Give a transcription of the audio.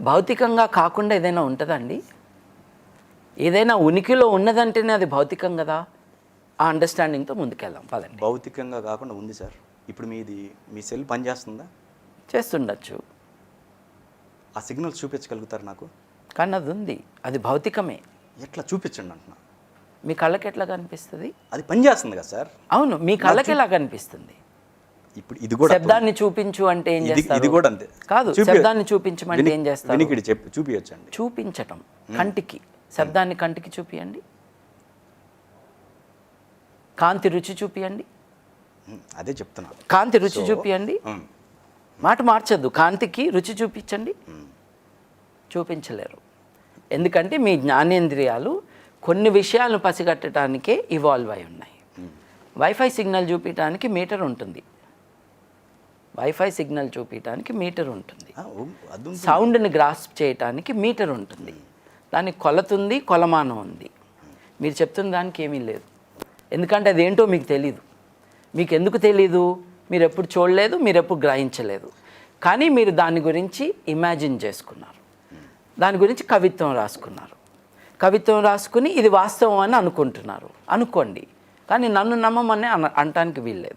భౌతికంగా కాకుండా ఏదైనా ఉంటుందండి? ఏదైనా ఉనికిలో ఉన్నదంటేనే అది భౌతికం కదా? ఆ అండర్స్టాండింగ్తో ముందుకెళ్దాం పదండి. భౌతికంగా కాకుండా ఉంది సార్. ఇప్పుడు మీది మీ సెల్ పనిచేస్తుందా? చేస్తుండొచ్చు. ఆ సిగ్నల్స్ చూపించగలుగుతారు నాకు? కానీ అది ఉంది. అది భౌతికమే. ఎట్లా చూపించండి అంటున్నా? మీ కళ్ళకి ఎట్లా కనిపిస్తుంది? అది పనిచేస్తుంది కదా సార్. అవును మీ కళ్ళకి ఎలా కనిపిస్తుంది? ఇప్పుడు ఇది కూడా శబ్దాన్ని చూపించు అంటే ఏం చేస్తారు ఇది కూడా అంతే. కాదు శబ్దాన్ని చూపించమంటే ఏం చేస్తారు? వినికిడి చెప్పి చూపించండి చూపించటం కంటికి. శబ్దాన్ని కంటికి చూపియండి. కాంతి రుచి చూపియండి. అదే చెప్తున్నా. కాంతి రుచి చూపియండి. మాట మార్చద్దు. కాంతికి రుచి చూపించండి. చూపించలేరు. ఎందుకంటే మీ జ్ఞానేంద్రియాలు కొన్ని విషయాలను పసిగట్టడానికే ఇవాల్వ్ అయి ఉన్నాయి. వైఫై సిగ్నల్ చూపించడానికి మీటర్ ఉంటుంది. వైఫై సిగ్నల్ చూపించడానికి మీటర్ ఉంటుంది. సౌండ్ని గ్రాస్ప్ చేయటానికి మీటర్ ఉంటుంది. దానికి కొలతుంది కొలమానం ఉంది. మీరు చెప్తున్న దానికి ఏమీ లేదు. ఎందుకంటే అదేంటో మీకు తెలీదు. మీకు ఎందుకు తెలీదు? మీరు ఎప్పుడు చూడలేదు మీరు ఎప్పుడు గ్రహించలేదు. కానీ మీరు దాని గురించి ఇమాజిన్ చేసుకున్నారు. దాని గురించి కవిత్వం రాసుకున్నారు. కవిత్వం రాసుకుని ఇది వాస్తవం అని అనుకుంటున్నారు. అనుకోండి. కానీ నన్ను నమ్మమని అన అంటానికి వీల్లేదు.